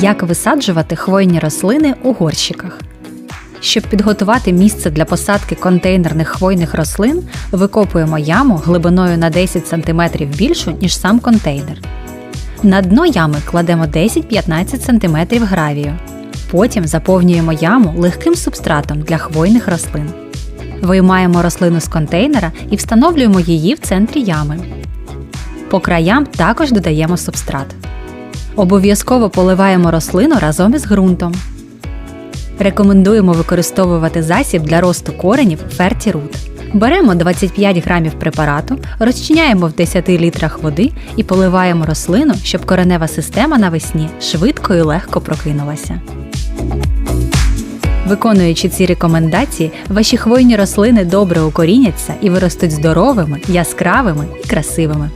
Як висаджувати хвойні рослини у горщиках? Щоб підготувати місце для посадки контейнерних хвойних рослин, викопуємо яму глибиною на 10 см більшу, ніж сам контейнер. На дно ями кладемо 10-15 см гравію. Потім заповнюємо яму легким субстратом для хвойних рослин. Виймаємо рослину з контейнера і встановлюємо її в центрі ями. По краям також додаємо субстрат. Обов'язково поливаємо рослину разом із ґрунтом. Рекомендуємо використовувати засіб для росту коренів Fertirut. Беремо 25 грамів препарату, розчиняємо в 10 літрах води і поливаємо рослину, щоб коренева система навесні швидко і легко прокинулася. Виконуючи ці рекомендації, ваші хвойні рослини добре укоріняться і виростуть здоровими, яскравими і красивими.